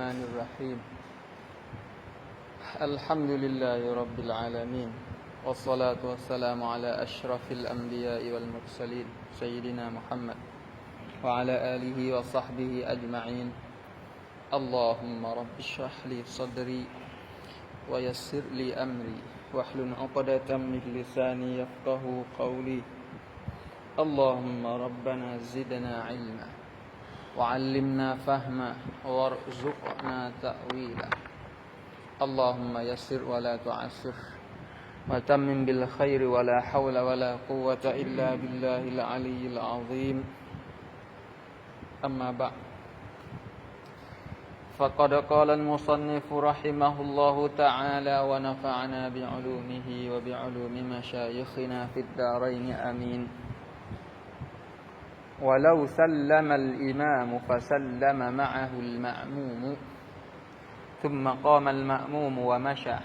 الرحمن الرحيم. الحمد لله رب العالمين والصلاة والسلام على أشرف الأنبياء والمرسلين سيدنا محمد وعلى آله وصحبه أجمعين. اللهم رب اشرح لي صدري ويسر لي أمري واحلل عقدة من لساني يفقه قولي. اللهم ربنا زدنا علما. وعلمنا فهما وارزقنا تأويلا اللهم يسر ولا تعسر. وتمم بالخير ولا حول ولا قوة إلا بالله العلي العظيم. أما بعد. فقد قال المصنف رحمه الله تعالى ونفعنا بعلومه وبعلوم مشايخنا في الدارين. آمين. ولو سلم الإمام فسلم معه المأموم. ثم قام المأموم ومشى.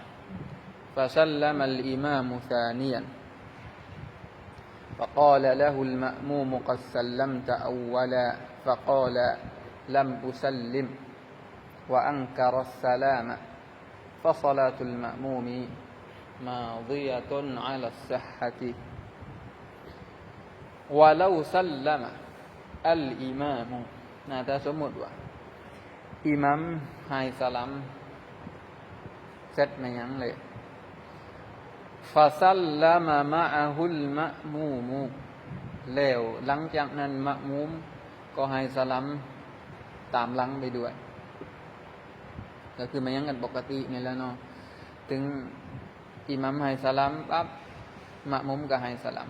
فسلم الإمام ثانيا. فقال له المأموم قد سلمت أولا. فقال لم أسلم. وأنكر السلام. فصلاة المأموم ماضية على الصحة. ولو سلم อัลอิมามุนะแต่สมมติว่าอิมัมไฮสลัมเสร็จมายังเลยฟาซัลละมะมะฮุลมะมูมูแล้วหลังจากนั้นมะมูม ก็ให้สลัมตามหลังไปด้วย ก็คือมายังกันปกติไงแล้วเนาะถึงอิมัมให้สลัมปั๊บมะมูมก็ให้สลัม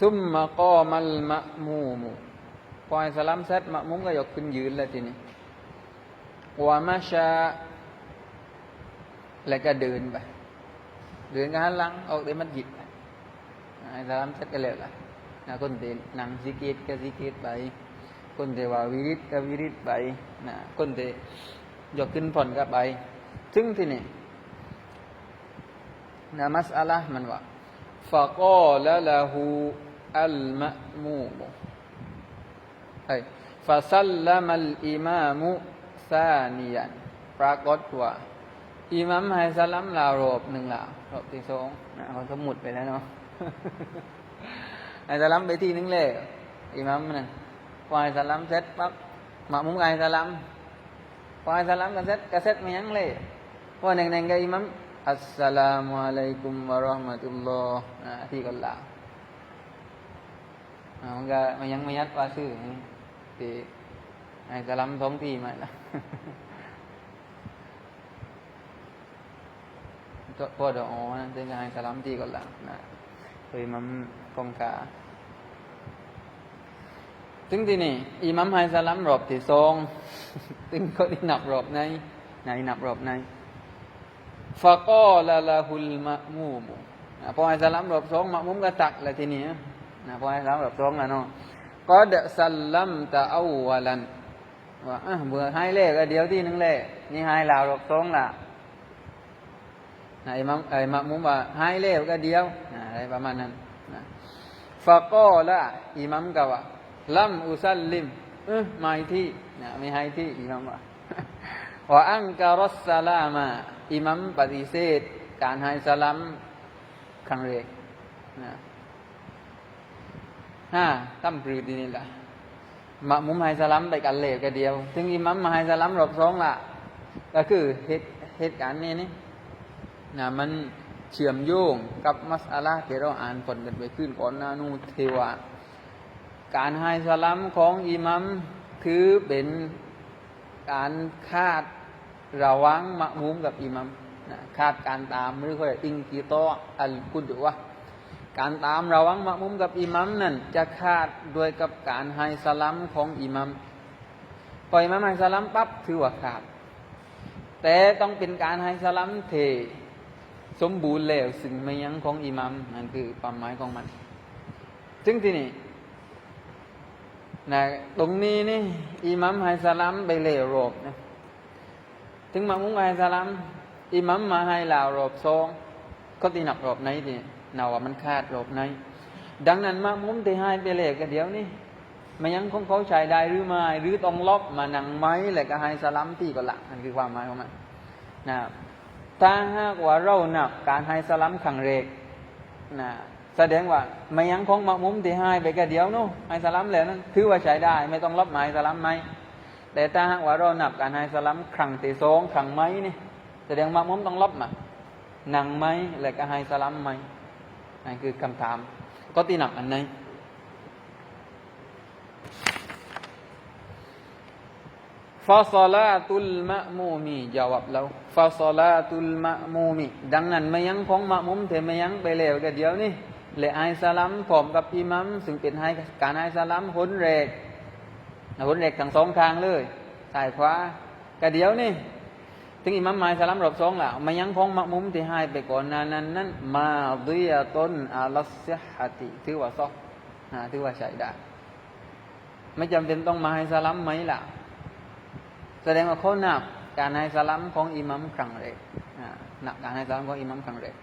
ซุมมะกอมัลมะมูมูพอให้สลัมเสร็จมะมุมก็ยกขึ้นยืนแล้วทีนี้วามาชาแล้วก็เดินไป เดินก็หันหลังออกเดินมัดหยิบให้สลัมเสร็จก็แล้วล่ะนะคนเดินนั่งซิกิตก็ซิกิตไป คนเดว่าวิริตก็วิริตไปนะคนเดยกขึ้นผ่อนก็ไปถึงที่นี่นะมัสอาละมันว่า อัลมะมูมใช่ฟาซัลลัมัลอิมามุซาปรากฏว่าอิมัมไฮซัลลัมลาโรบหนึ่งลาโรบที่สองนะเขาสมุดไปแล้วเนาะไฮซัลลัมไปที่นึงเลยอิมัมนั่นพอไฮซัลลัมเสร็จปั๊บมามุมไฮซัลลัมพอไฮซัลลัมกันเสร็จกันเสร็จไม่ยังเลยพอหนึ่งหนึ่งกัอิมัมอัสสลามุอะลัยกุมวะราะห์มะตุลลอฮ์นะที่ก็ลา มันก็มันยังไม่ยัดว่าชื่อที่ให้สลัมท้องที่มาละพ่อดอ๋อนะจะให้สลัมที่กันลาวนะเคยมันกองกาถึงที่นี่อิมัมให้สลัมรอบที่สองถึงก็ที่นับรอบในไหนนับรอบในฟะกอลาลาฮุลมะมูมพอให้สลัมรอบสองมะมุมก็ตักแล้วทีนี้ นะพอให้สลัมรอบสองแล้วเนาะก็เดสัลลัมตะเอาวลันว่าเบื่อให้เลขเดียวที่นึงเลขนี่ให้ลาวรอบสองละไอ้มะไอ้มะมุมว่าให้เลขก็เดียวอะไรประมาณนั้นนะฟะกอละอิมัมก็ว่าลัมอุซัลลิมเออไม่ที่นะไม่ให้ที่อิมัมว่าว่าอังการัสสลามาอิมัมปฏิเสธการให้สลัมครั้งแรกนะ ห้าตั้มปรือดีนี่แหละมะมุมให้สลัมไปกันเลวกันเดียว ถึงอิมัมมาให้สลัมรอบสองละก็คือเหตุเหตุการณ์นี้นี่นะมันเชื่อมโยงกับมัสอาลาที่เราอ่านผลกันไปขึ้นก่อนหน้านูเทวาการให้สลัมของอิมัมคือเป็นการคาดระวังมะมุมกับอิมัมนะคาดการตามหรือเขาเรียกอิงกิโตอัลกุดวะ การตามระวังมะมุมกับอิมัมนั่นจะคาดด้วยกับการให้สลัมของอิมัมปล่อยมัมให้สลัมปั๊บถือว่าขาด แต่ต้องเป็นการให้สลัมเทสมบูรณ์แล้วสิ่งไม่ยั้งของอิมัมนั่นคือความหมายของมัน ซึ่งที่นี่นะตรงนี้นี่อิมัมให้สลัมไปเลวรบนะถึงมามุงไงสลัมอิมัมมาให้ลาวรอบสองก็ตีหนักรอบไหน ดินาว่ามันขาดรอบไหนดังนั้นมามุมที่ให้ไปเลกกันเดี๋ยวนี้ไม่ยังของเขาใช้ได้หรือไม่หรือต้องลบมาหนังไหมแหล้วก็ให้สลัมที่ก็ละนั่นคือความหมายของมันนะถ้าหากว่าเราหนับการให้สลัมขังเรกนะแสดงว่าไม่ยังของมะมุมที่ให้ไปแค่เดียวนู้ให้สลัมแล้วนั่นถือว่าใช้ได้ ไม่ต้องลบมาให้สลัมไหมแต่ถ้าหากว่าเราหนับการให้สลัมครั้งที่สองครั้งไหมนี่แสดงมะมุมต้องลบมาหนังไหมแหล้วก็ให้สลัมไหม นั่นคือคำถามก็ตีหนักอันไหนฟาซาลาตุลมะมูมีจาวับเราฟาซาลาตุลมะมูมีดังนั้นไม่ยังของมะมุมเทไม่ยังไปแล้วกันเดียวนี่เลยไอสลัมผมกับอิมัมซึ่งเป็นให้การไอสลัมหุนเรกหุนเรกทั้งสองข้างเลยสายขวากันเดียวนี่ ถึงอิมัมไอสลัมรอบสองล้วไม่ยังของมะมุมที่ให้ไปก่อนนั้นนั้นนั้นมาดิยต้นอาลัสยฮติถือว่าซอกถือว่าใช้ได้ไม่จำเป็นต้องมาให้สลัมไหมล่ะ แสดงว่าเขาหนับการให้สลัมของอิมัมครั้งแรกนับการให้สลัมของอิมัมครั้งแรก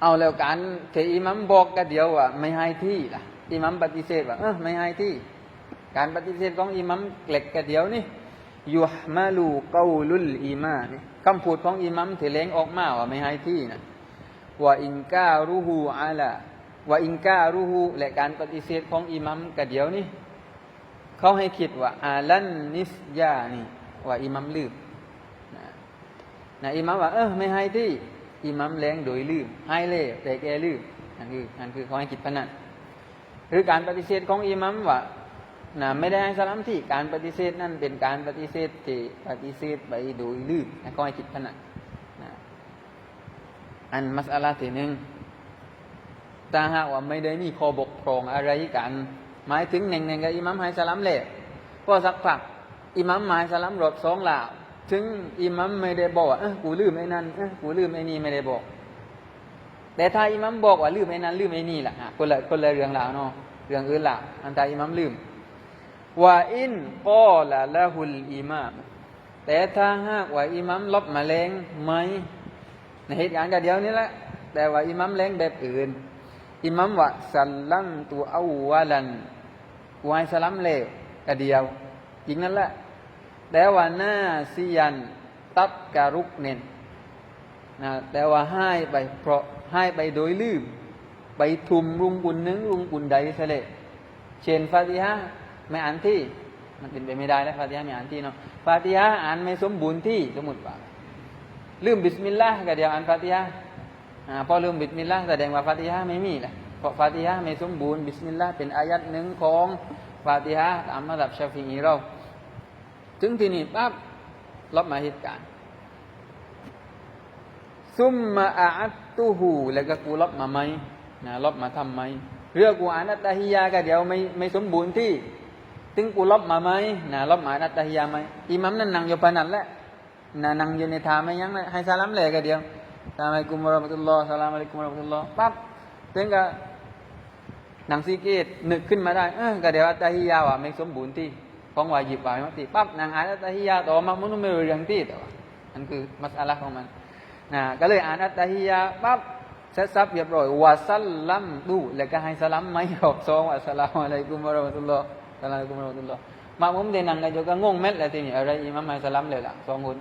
เอาแล้วการที่อิมัมบอกกันเดียวว่าไม่ให้ที่ล่ะอิมัมปฏิเสธว่าเออไม่ให้ที่ การปฏิเสธของอิมัมเกล็กกันเดียวนี่ ยุฮมาลูกาลุลอิมานี่คำพูดของอิมัมที่เลงออกมาว่าไม่ให้ที่นะว่าอินการูฮูอาลาว่าอินการูฮูและการปฏิเสธของอิมัมกันเดียวนี่เขาให้คิดว่าอาลันนิสยานี่ว่าอิมัมลืมนะนะอิมัมว่าเออไม่ให้ที่อิมัมแรงโดยลืมให้เล่แต่แกลืมนั่นคือนั่นคือเขาให้คิดพนันหรือการปฏิเสธของอิมัมว่า นะไม่ได้ให้สลัมที่การปฏิเสธนั่นเป็นการปฏิเสธที่ปฏิเสธไปโดยลืมนะเขาให้คิดพนันนะอันมัสอาลาที่หนึ่งถ้าหากว่าไม่ได้มีข้อบกพร่องอะไรกัน หมายถึงหนึ่งหนึ่งกับอิหมัมให้สลัมเลยพอสักพักอิหมัมหมายสลัมรอบสองลาวถึงอิหมัมไม่ได้บอกว่าเออกูลืมไอ้นั่นเออกูลืมไอ้นี่ไม่ได้บอก แต่ถ้าอิหมัมบอกว่าลืมไอ้นั้นลืมไอ้นี่แหละคนละคนละเรื่องราเนาะเรื่องอื่นล่ะอันตาอิหมัมลืม ว่าอินกอละละหุลอิมามแต่ถ้าหากว่าอิมัมลบมาแรงไหมในเหตุการณ์กันเดียวนี้แหละแต่ว่าอิมัมแรงแบบอื่น อิมัมว่าสัลลัมตัวอาวาลันกูให้สลัมเลวกระเดียวจริงนั่นแหละแต่ว่าหน้าซียันตับการุกเน้นนะแต่ว่าให้ไปเพราะให้ไปโดยลืม ไปทุมรุงกุนนึงรุงกุนใดเสลเช่นฟาติฮะ ไม่อ่านที่ มันเป็นไปไม่ได้แล้วฟาติฮะไม่อ่านที่เนาะฟาติฮะอ่านไม่สมบูรณ์ที่สมมติว่าลืมบิสมิลลาห์กระเดี๋ยวอ่านฟาติฮะพอลืมบิสมิลลาห์แสดงว่าฟาติฮะไม่มีแหละเพราะฟาติฮะไม่สมบูรณ์บิสมิลลาห์เป็นอายัดหนึ่งของฟาติฮะตามระดับชาฟีอีเราถึงที่นี่ปั๊บลบมาเหตุการณ์ซุมมาอาตูหูแล้วก็กูลบมาไหมนะลบมาทำไหมเรื่องกูอ่านอัตตาฮิยาก็เดี๋ยวไม่ไม่สมบูรณ์ที่ ถึงกูลบมาไหมนะลบมาอัตตาฮิยาไหมอิมัมนั่นนั่งอยู่ปนันแหละนะนั่งอยู่ในทาไม่ยังให้สลัมเลยก็เดียว Assalamualaikum warahmatullahi Assalamualaikum warahmatullahi ปั๊บถึงกับหนังซีเกตนึกขึ้นมาได้เออก็เดี๋ยวอัตฮิยาว่าไม่สมบูรณ์ที่ของวาญิบวายมัติปั๊บนางอ่านอัตฮิยาต่อมามันไม่รู้เรื่องที่แต่ว่านั่นคือมัสอาลของมันนะก็เลยอ่านอัตฮิยาปั๊บเสร็จสับเรียบร้อยวาซัลลัมดูแล้วก็ให้สลัมไม่ขอบซองว่าสลามอะไรกุมารมุตุลลอฮ์ สลามกุมารมุตุลลอมามุมเดนังกันอยู่ก็งงเม็ดเลยทีนี้อะไรอิมามให้สลัมเลยล่ะสองคน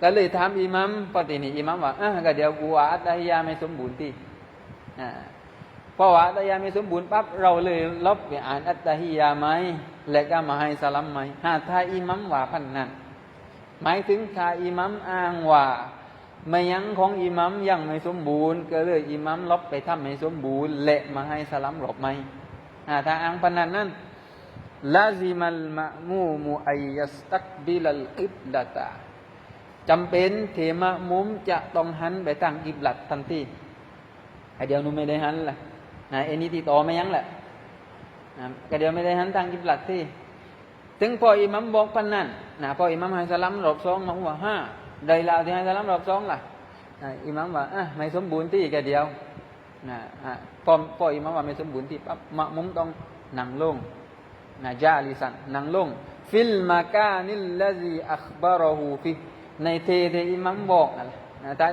ก็เลยถามอิมัมปฏินี้อิมัมว่าอะก็เดี๋ยวกูว่าอัตยาไม่สมบูรณ์ที่อ่าพอว่าอัตยาไม่สมบูรณ์ปั๊บเราเลยลบไปอ่านอัตฮิยาไหมและก็มาให้สลัมไหมหาถ้าอิมัมว่าพันนั้นหมายถึงถ้าอิมัมอ้างว่าไม่ยังของอิมัมยังไม่สมบูรณ์ ก็เลยอิมัมลบไปทำให้สมบูรณ์ และมาให้สลัมหลบไหมหาถ้าอ้างพันนั้นนั้น ลาซิมัลมะมูมุอัยยัสตักบิลลอิบลาตาจำเป็นเทมะมุมจะต้องหันไปทางกิบลัดทันทีไอเดียวนูไม่ได้หันละนะเอ็นี่ที่ต่อไม่ยั้งแหละนะก็เดียวไม่ได้หันทางกิบลัดที่ถึงพออิมัมบอกพันนั่นนะพออิมัมให้สลัมรอบสองมาว่าห้าใดลาวที่ให้สลัมรอบสองล่ะนะอิมัมว่าอะไม่สมบูรณ์ที่แกเดียวนะอะพอพออิมัมว่าไม่สมบูรณ์ที่ปั๊บมะมุมต้องนั่งลง นะจาลิสันนั่งลง ฟิลมากานิลลาซีอัคบารอฮูฟิในเทเทอิมัมบอกนั่นแหละนะแต่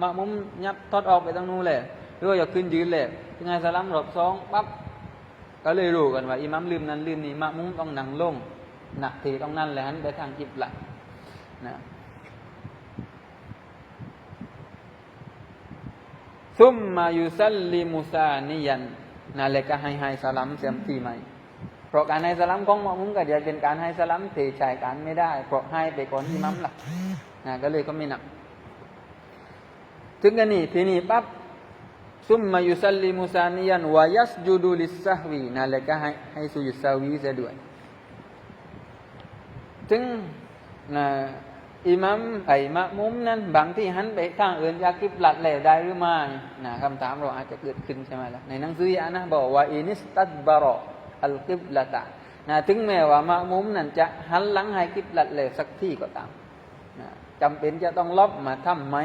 มะมุมยับทอดออกไปตรงนู้นเลยหรือว่าอยากขึ้นยืนเลยยังไงสลัมรอบสองปั๊บก็เลยรู้กันว่าอิมัมลืมนั้นลืมนี้มะมุมต้องนั่งลงหนักทีต้องนั่นแหละหันไปทางกิบละนะซุมมายุซัลลิมุซานิยันนะเลยก็ให้ให้สลัมเสียมทีใหม่ เพราะการให้สลัมของมะมุมก็เดี๋ยวเป็นการให้สลัมเทใช้การไม่ได้ เพราะให้ไปก่อนอิหมัมละนะก็เลยก็ไม่หนัก ถึงกันนี่ทีนี้ปั๊บซุมมายุซัลลิมุซานิยันวายัสจูดูลิสซะฮวีนั่นแหละก็ให้ให้สุยุดซาวีเสียด้วยถึงนะอิมัมไอ้มะมุมนั้น บางที่หันไปทางอื่นจากกิบหลัดแหล้วได้หรือไม่นะคำถามเราอาจจะเกิดขึ้นใช่ไหมล่ะในหนังสือยะนะบอกว่าอินิสตัดบารอ อัลกิบละตะนะถึงแม้ว่ามะมุมนั้นจะหันหลังให้กิบลัดแล้วสักที่ก็ตามนะจำเป็นจะต้องลบมาทำไหม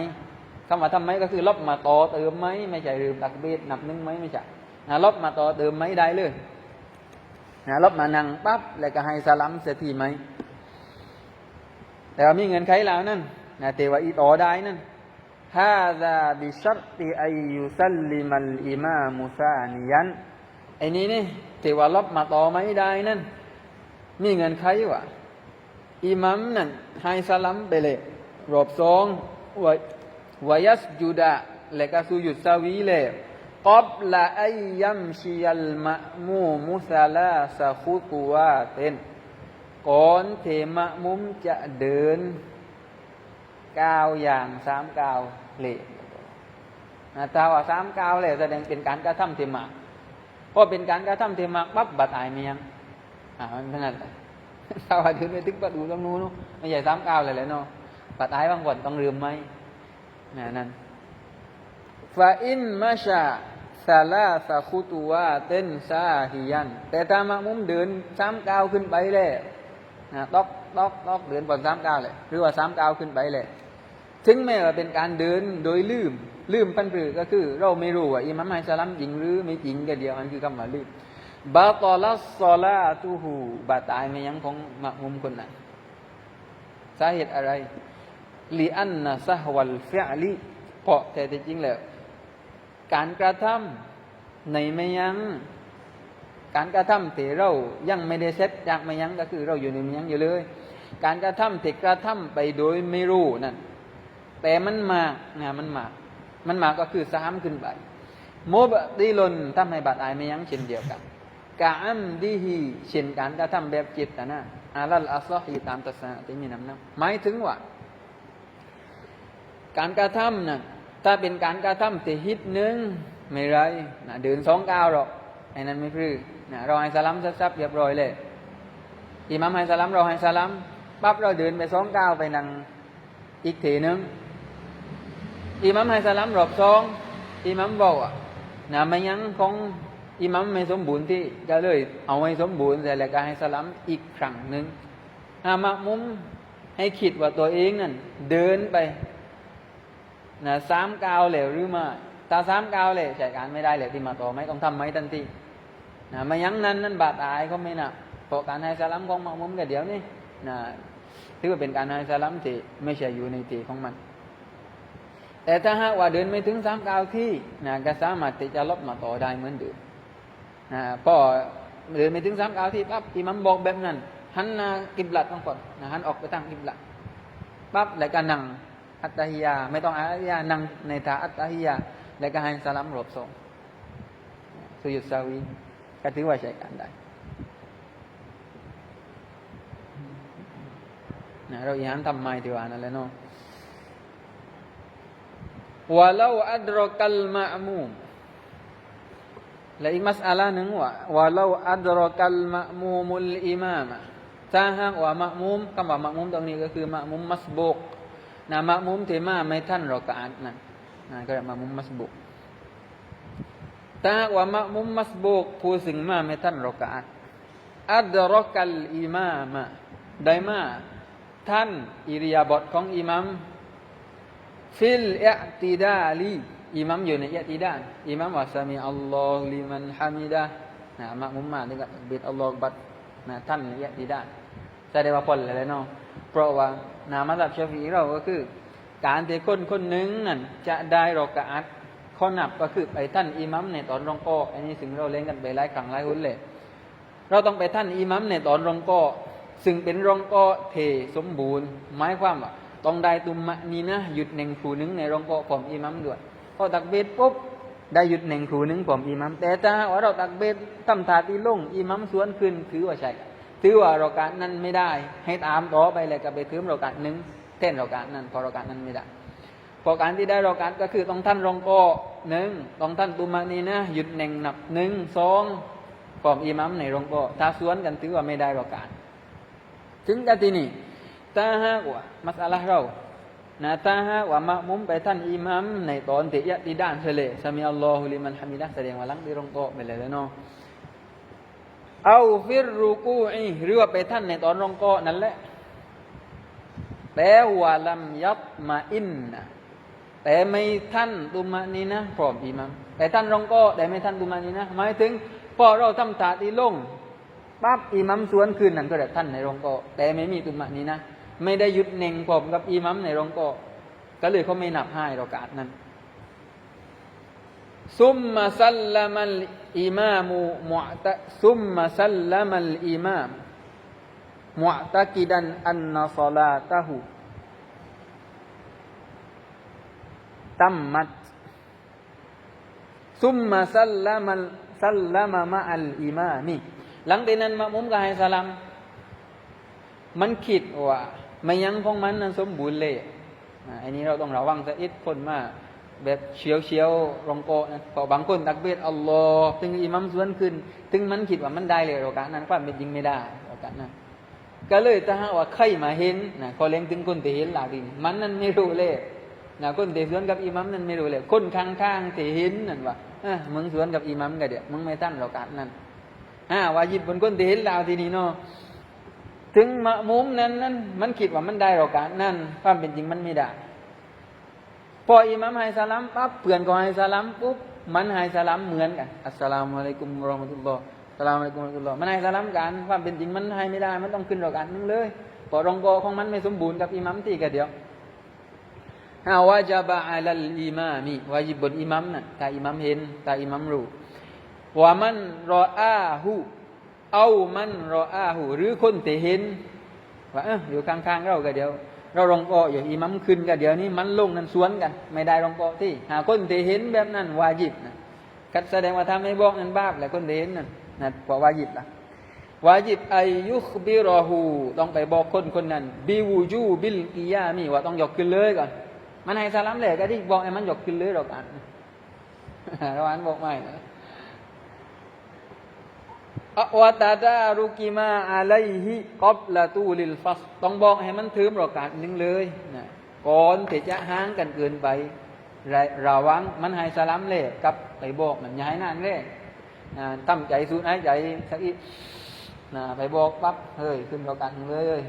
คำว่าทำไหมก็คือลบมาต่อเติมไหมไม่ใช่ลืมตักเบียดนับหนึงไหมไม่ใช่นะลบมาต่อเติมไหมได้เลยนะลบมานั่งปั๊บแล้วก็ให้สลัมเสียทีไหมแต่ว่ามีเงินไขแล้วนั่นนะแต่ว่าอีต่อได้นั่นฮาซาบิชัรติอายุซัลลิมัลอิมามุซานิยัน ไอ้นี้นี่แต่ว่ารับมาต่อไม่ได้นั่นมีเงินไขว่าอิมัมนั่นให้สลัมไปเลยรอบสองววายัสจุดะและก็สุยุดซาวีเลยกับละไอยัมชิยัลมะมูมุซาลาสะคุตวาเตนก่อนเทมะมุมจะเดินก้าวอย่างสามก้าวเละนะถ้าว่าสามก้าวเลยแสดงเป็นการกระทำเทมะ เพราะเป็นการกระทำเทมะปั๊บบัดอายเมียงอ่ามันขนาดถ้าว่าเดินไปถึงประตูตรงนู้นไม่ใช่สามก้าวเลยแหละเนาะบัดอายบางคนต้องลืมไหมนะนั่นฟาอินมาชาซาลาสะคุตูวเต้นซาฮิยัน แต่ถ้ามะมุมเดินสามก้าวขึ้นไปแล้วนะตอกตอกตอกเดินบนสามก้าวเลยหรือว่าสามก้าวขึ้นไปเลยถึงแม้ว่าเป็นการเดินโดยลืม ลืมปันปรือก็คือ เราไม่รู้ว่าอิมัมไฮสลัมจริงหรือไม่จริงก็เดียวมันคือคำว่าลืมบาตอลัสซอลาตูฮูบาตายไม่ยังของมะมุมคนนั้นสาเหตุอะไรลีอันนะซะฮวัลฟิอลีเพราะแต่จริงแล้ว การกระทำในไม่ยัง การกระทำที่เรายังไม่ได้เซ็ตยังไม่ยังก็คือ เราอยู่ในไมันยังอยู่เลย การกระทำที่กระทำไปโดยไม่รู้นั่นแต่มันมากนะมันมาก มันมาก็คือสามขึ้นไปโมบดีลนทำให้บาดอายไม่ยั้งเช่นเดียวกันกาอัมดีฮีเช่นการกระทำแบบจิตนะอาลัลอัสลอฮีตามตัสนะที่มีน้ำน้ำหมายถึงว่า การกระทำนะถ้าเป็นการกระทำที่ฮิตหนึ่งไม่ไรนะเดินสองก้าวหรอกไอ้นั้นไม่พื้นะเราให้สลัมซับๆเรียบร้อยเลยอิมัมให้สลัมเราให้สลัมปั๊บเราเดินไปสองก้าวไปนั่งอีกทีนึง อิหมัมให้สลัมรอบสองอิหมัมบอกอะนะไม่ยังของอิหมัมไม่สมบูรณ์ที่ก็เลย เอาให้สมบูรณ์แต่แล้วก็ให้สลัมอีกครั้งหนึ่งอามะมุมให้คิดว่าตัวเองนั่นเดินไปนะสามก้าวเหลวหรือไม่ตาสามก้าวเลยใช้การไม่ได้เลยที่มาต่อไม่ต้องทำไหมทันทีนะไม่ยั้งนั้นนั่นบาดอายก็ไม่นะเพราะการให้สลัมของมะมุมกันเดี๋ยวนี้นะถือว่าเป็นการให้สลัมที่ไม่ใช่อยู่ในที่ของมัน แต่ถ้าหากว่าเดินไม่ถึงสามเก้าที่นะก็สามารถที่จะลบมาต่อได้เหมือนเดิมนะพอเดินไม่ถึงสามเก้าที่ปั๊บอิมัมบอกแบบนั้นหันนากิบลัดต้องก่อนนะหันออกไปทางกิบลัดปั๊บแล้วก็นั่งอัตตาฮิยา ไม่ต้องอัตตาฮิยานั่งในท่าอัตตาฮิยา แล้วก็ให้สลัมรบสองสุยุดซาวีก็ถือว่าใช้การได้นะเราอย่างนั้นทำไมดีกว่านั่นแหละเนาะ วะลาอัดรกัลมะมูมและอีกมัสอาลาหนึ่งว่าวะลาอัดรกัลมะมูมุลอิมามะถ้าหากว่ามะมุมคำว่ามะมุมตรงนี้ก็คือมะมุมมัสบุกนะมะมุมที่มาไม่ท่านรอกาอัดนั่นนะก็เรียกมะมุมมัสบุกถ้าหากว่ามะมุมมัสบุกผู้สิ่งมาไม่ท่านรอกาอัดอัดรกัลอิมามะได้มาท่านอิริยาบถของอิมาม ฟิลอิติดาลีอิมัมอยู่ในอิติดาอิมัมว่าสามีอัลลอฮ์ลิมันฮามิดะนะมักมุมมาด้วยกันบิดอัลลอฮ์บัดนะท่านในอิติดาแสดงว่าพลอะไรเนาะเพราะว่านามัสับชาฟีเราก็คือ การที่คนคนหนึ่งนั่นจะได้รอกะอัดข้อนับก็คือไปท่านอิมัมในตอนรองก็อันนี้ซึ่งเราเล่นกันไปหลายครั้งหลายหนเลยเราต้องไปท่านอิมัมในตอนรองก็ซึ่งเป็นรองก็เทสมบูรณ์หมายความว่า ต้องได้ตุมมะนีนะหยุดหนึ่งครูหนึ่งในรองก็ผมอิมัมด้วยพอตักเบดปุ๊บได้หยุดหนึ่งครูหนึ่งผมอิมัมแต่ถ้าว่าเราตักเบดทำทาตีลงอิมัมสวนขึ้นถือว่าใช่ถือว่าเราการนั้นไม่ได้ ให้ตามต่อไปเลยก็ไปถือเราการหนึ่งเต้นเราการนั้นพอเราการนั้นไม่ได้พอการที่ได้เราการก็คือต้องท่านรองก็หนึ่งต้องท่านตุมานีนะหยุดหนึ่งนับหนึ่งสองปอมอิมัมในรองก็ถ้าสวนกันถือว่าไม่ได้เราการถึงกันที่นี่ ถ้าหากว่ามัสอาเรานะถ้าหากว่ามะมุมไปท่านอิมัมในตอนที่ยดีด้านเฉลยสมีอัลลอฮุลิมันฮามิดะแสดงว่าลังที่รองก็ไปเลยแล้วเนาะเอาฟิรรูกูอีหรือว่าไปท่านในตอนรองก็นั่นแหละแต่ว่าลัมยับมาอินนะแต่ไม่ท่านตุมานีนะพร้อมอิหมัมแต่ท่านรองก็แต่ไม่ท่านตุมานีนะหมายถึงพอเราทำตาตีลงปั๊บอิหมัมสวนคืนนั่นก็แบบท่านในรองก็แต่ไม่มีตุมานีนะ ไม่ได้หยุดเน่งพร้อมกับอิมัมในรองก็ก็เลยเขาไม่นับให้รากาดนั้น ซุมมาซัลลัมัลอิมามุมุตะซุมมาซัลลัมัลอิมามมุตะกิดันอันนัศลาตะหูตัมมัดซุมมาซัลลัมัลซัลลัมะมะอัลอิมามีหลังจากนั้นมะมุมก็ให้สลัมมันคิดว่า ไม่ยั้งของมันนั้นสมบูรณ์เลยอันนี้เราต้องระวังสักอิดคนมาแบบเฉียวเฉียวรองโกนะเพราะบางคนตักเบียดอัลลอฮ์ถึงอิมัมสวนขึ้น ถึงมันคิดว่ามันได้เลยโอกาสนั้นความเป็นจริงไม่ได้โอกาสนั้นก็เลยถ้าหากว่าใครมาเห็นนะขาเลี้ยงถึงคนที่เห็นหลากดินมันนั่นไม่รู้เลยนะคนที่สวนกับอิมัมนั่นไม่รู้เลย คนข้างๆที่เห็นนั่นว่าเออมึงสวนกับอิมัมกันเดี๋ยวมึงไม่ตั้งเราการนั่นอ่าวายิบบนคนที่เห็นลาวทีนี้เนาะ ถึงมะมุมนั้นนั้นมันคิดว่ามันได้เราการนั่น ความเป็นจริงมันไม่ได้พออิมัมให้สลัมปั๊บเพื่อนก็ให้สลัมปุ๊บมันให้สลัมเหมือนกันอัสสลามุอะลัยกุมราะมะตุลลอฮ์อัสสลามุอะลัยกุมราะมะตุลลอฮ์มันให้สลัมกันความเป็นจริงมันให้ไม่ได้ มันต้องขึ้นเราการนึงเลยเพอรองกอของมันไม่สมบูรณ์กับอิมัมที่กันเดียวฮาวาจาบะอัลลอิมามีวาจิบบนอิมัมน่ะถ้าอิมัมเห็นถ้าอิมัมรู้ว่ามันรออาหู เอามันรออาหูหรือคนที่เห็นว่าเอออยู่ข้างๆเราก็เดี๋ยว เรารองเกาะอยู่อิมัมขึ้นก็เดี๋ยวนี้มันลงนั้นสวนกัน ไม่ได้รองเกาะที่ หาคนที่เห็นแบบนั้นวาจิบนะกัดแสดงว่าทำไม่บอกนั้นบาปแหละคนที่เห็นนั่นนะพราวาจิบละวาจิบอายุคบิรอหูต้องไปบอกคนคนนั้นบิวูจูบิลกิยามีว่าต้องยกขึ้นเลยก่อน มันให้สลามเลยก็ที่บอกให้มันยกขึ้นเลยหรอกอันเราอ่านบอกไม่นะ อวตาดารุกิมาอะไลฮิกอบละตูลิลฟัสต้องบอกให้มันถือประกาศหนึ่งเลยนะก่อนที่จะห่างกันเกินไป ระระวังมันให้สลัมเลยกับไปบอกมันย่าให้นานเลยนะตั้มใจสูดหายใจสักอีนะไปบอกปั๊บเฮ้ยขึ้นระกาศหนึ่งเลย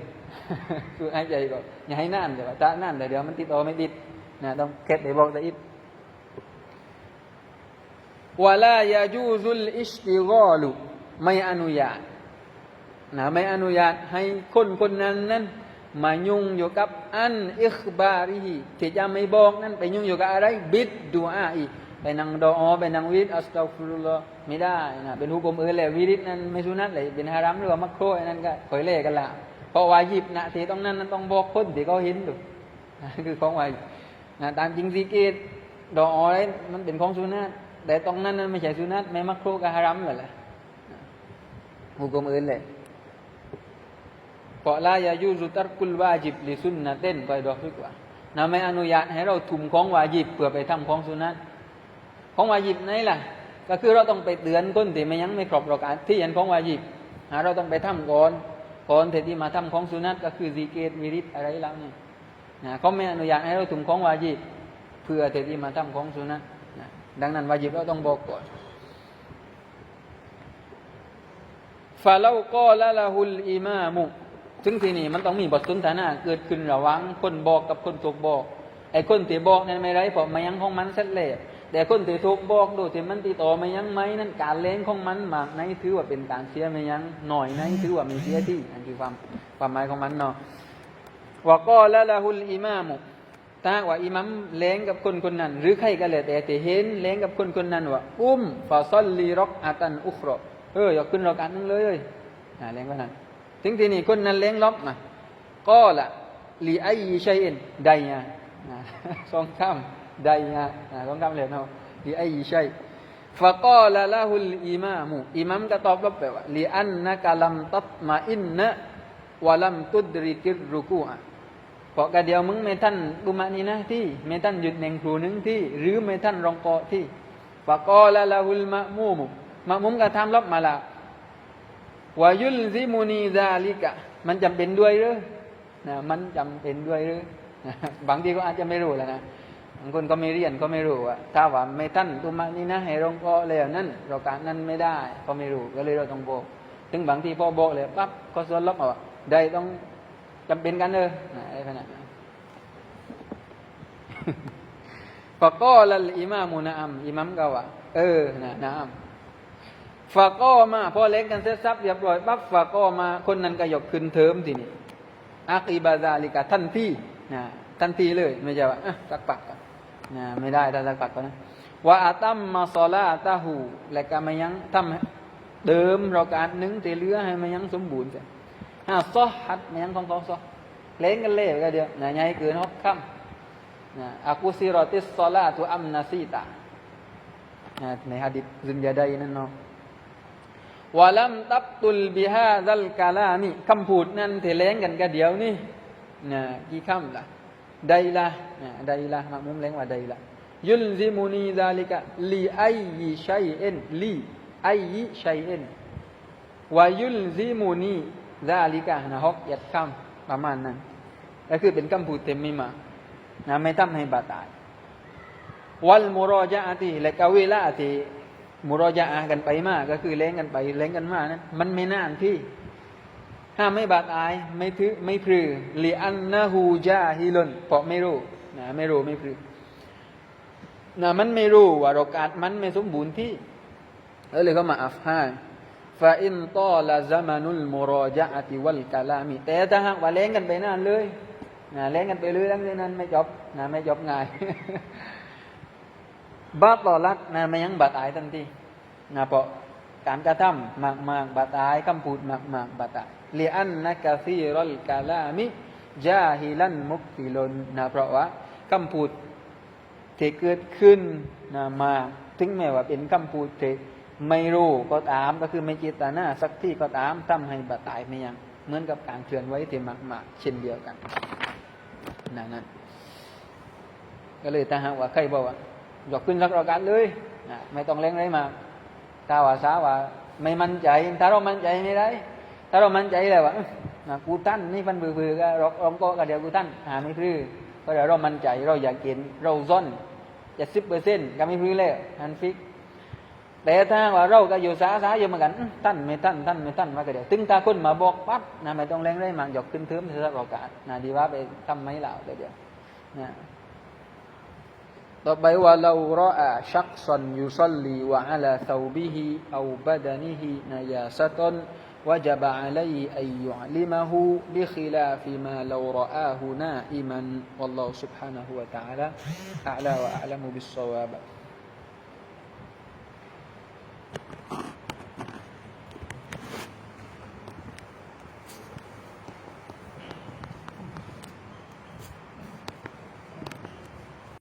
สูดหายใจก่อนอย่าให้นานเดี๋ยวจะนานเดี๋ยวมันติดต่อไม่ติดนะต้องเก็บไปบอกสักอีวะลายาจูซุลอิชติกอลุ ไม่อนุญาตนะไม่อนุญาตให้คนคนนั้นนั้นมายุ่งอยู่กับอันอิคบาริฮีที่จะไม่บอกนั้นไปยุ่งอยู่กับอะไร บิดดูอาอีไปนั่งดอไปนั่งวิดอัสตัฟุรุลลอไม่ได้นะเป็นหุกกลมอื่นแหละวิริดนั้นไม่สุนัตเลยเป็นฮารัมหรือว่ามักโครนั้นก็คอยเล่กันละเพราะวาญิบนะที่ต้องนั้นนั้นต้องบอกคนที่เขาเห็นดูนะคือของวาญิบนะตามจริงสิกีดออะไรมันเป็นของสุนัตแต่ตรงนั้นนั้นไม่ใช่สุนัตไม่มักโครกับฮารัมเลยแหละ hukum อื่นเลย เพราะลายายูซุตัรกุลวาจิบลิซุนนะเต้นไปดอกดีกว่านะไม่อนุญาตให้เราทุ่มของวาจิบเพื่อไปทำของสุนัตของวาจิบนี่แหละก็คือเราต้องไปเตือนคนที่ไม่ยังไม่ครบประกาที่ยันของวาจิบหาเราต้องไปทำก่อนก่อนที่มาทำของสุนัตก็คือซีเกตวิริตอะไรแล้วนี่ยนะเขาไม่อนุญาตให้เราทุ่มของวาจิบเพื่อเที่มาทำของสุนัตนะดังนั้นวาจิบเราต้องบอกก่อน ฟาเลาก็ละละหุลอิมามุถึงที่นี่มันต้องมีบทสนทนาเกิดขึ้นระหว่างคนบอกกับคนถูกบอกไอ้คนที่บอกนั้นไม่ไรเพราะมายังของมันเสร็จเลยแต่คนที่ถูกบอกดูที่มันติดต่อมายังไหมนั่นการเล้งของมันมากในถือว่าเป็นการเสียมายังหน่อยในถือว่ามีเสียที่อันคือความความหมายของมันเนาะว่าก็ละละหุลอิมามุถ้าว่าอิมัมเล้งกับคนคนนั้น หรือใครก็แล้วแต่เห็นเล้งกับคนคนนั้นว่าอุ้มฟาซอลลีรอกอาตันอุครอ เอออย่าขึ้นรอการนั้นเลยนะเลี้ยงไว้นั้นถึงที่นี่คนนั้นเลี้ยงล็อบนะก็ละลีไอชัยเอ็นไดนะสองคำไดนะสองคำเลยเนาะลีไอชัยฟะกอละละฮุลอิมามุอิมามก็ตอบรับไปว่าลีอันนะกาลัมตัตมาอินนะวะลัมตุดริกิรุกูอะเพราะกะเดียวมึงไม่ท่านบุมานีนะที่ไม่ท่านหยุดแนงครูหนึ่งที่ หรือไม่ท่านรองกอที่ฟะกอละละฮุลมะมูมุ มะมุมก็ทำรับมาละวายุลซิมูนีซาลิกะ มันจำเป็นด้วยหรือนะมันจำเป็นด้วยหรือบางทีก็อาจจะไม่รู้แล้วนะบางคนก็ไม่เรียนก็ไม่รู้ว่าถ้าว่าไม่ท่านตุมานี่นะให้รองกอแล้วนั่นเราการนั้นไม่ได้ ก็ไม่รู้ก็เลยเราต้องโบก ถึงบางทีพอโบกเลยปั๊บก็ส่วนลบเอาว่าได้ต้องจำเป็นกันเลยนะไอ้ขนาดนั้นฟะกอลัลอิมามุนะอัมอิมัมก็ว่าเออนะนะอัม ฟะกอมาพอเล่นกันเสร็จสับเรียบร้อยปั๊บฟะกอมาคนนั้นก็ยกขึ้นเทิมทีนี้อักีบาซาลิกะทันทีนะทันทีเลยไม่ใช่ว่าอะสักปักนะไม่ได้ถ้าสักปักก่อนะว่าอาตัมมาซอลาตาหูและก็มายังทำให้เดิมเราการหนึ่งเตเลือให้มันยังสมบูรณ์จ้ะฮะซอฮัดมันยังของเขาซอเล่นกันเล่ก็เดียวนะใหญ่เกินหกคำนะ aku siratis salatu am nasita นะในหะดิษซุนยาไดนั่นเนาะ วะลัมตับตุลบิฮาซัลกาลามีคำพูดนั้นเทเลงกันก็เดียวนี่นะกี่คำล่ะใดละนะใดละมามุมเล้งว่าใดละยุลซิมูนีซาลิกะลีไอยิชัยเอ็นลีไอยิชัยเอ็นวายุลซิมูนีซาลิกะนะฮอกยัดคำประมาณนั้นก็คือเป็นคำพูดเต็มไม่มานะไม่ทำให้บาตาย วัลมุรอจาอติและกเวลาที่ มุรอจาอากันไปมาก ก็คือเล้งกันไปเล้งกันมากนั้นมันไม่น่านที่ถ้าไม่บาดอายไม่ถือไม่พรือลีอันนะฮูจาฮิลนเพราะไม่รู้นะไม่รู้ไม่พือนะมันไม่รู้ว่าโอกาสมันไม่สมบูรณ์ที่แล้วเลยก็มาอัฟฮานฟาอินตอลาซามานุลมุรอจาอติวัลกาลามีแต่ถ้าหากว่าเล้งกันไปนานเลยนะเล่นกันไปเรื่อยๆนั้นไม่จบนะไม่จบง่าย บาตอลัดนะไม่ยังบาดตายทันทีนะเพราะการกระทำมากมากบาดตายคำพูดมากมากบาดตายเลียนนะกะซีรอลกาลามิจาฮิลันมุกฟิลนนะเพราะว่าคำพูดที่เกิดขึ้นนะมาถึงแม้ว่าเป็นคำพูดที่ไม่รู้ก็ตามก็คือไม่จิตนาสักที่ก็ตามทำให้บาดตายไม่ยังเหมือนกับการเคลื่อนไหวที่มากมากๆเช่นเดียวกันนั่นนั่นก็เลยถ้าหากว่าใครบอกว่า ยกขึ้นสักรอการเลยนะไม่ต้องเล่งไรมาถ้าว่าสาว่าไม่มั่นใจ ถ้าเรามั่นใจไม่ได้ ถ้าเรามั่นใจเลยว่านะกูตั้นนี่ฟันเบื่อเบื่อก็รอกรองก็เดี๋ยวกูตั้นหาไม่พลื้อเพราะเดี๋ยวเรามั่นใจเราอยากเห็นเราซ่อนจะสิบเปอร์เซ็นต์ก็ไม่พลื้อเลยฮันฟิกแต่ถ้าว่าเราก็อยู่สาสาอยู่เหมือนกันท่านไม่ท่านท่านไม่ท่านมาก็เดี๋ยวถึงตาคนมาบอกปั๊บนะไม่ต้องแรงได้มากยกขึ้นเทิมสักโอกาสนะดีว่าไปทำไม่เหล่าเดี๋ยวนะ ต่อไปว่าเราเราอาชักซันยุซัลลีวะอัลาเซาบิฮิเอาบดานิฮินายาสตัน أيوة، وجب عليه أن يعلمه بخلاف ما لو رآه نائما. والله سبحانه وتعالى أعلى وأعلم بالصواب.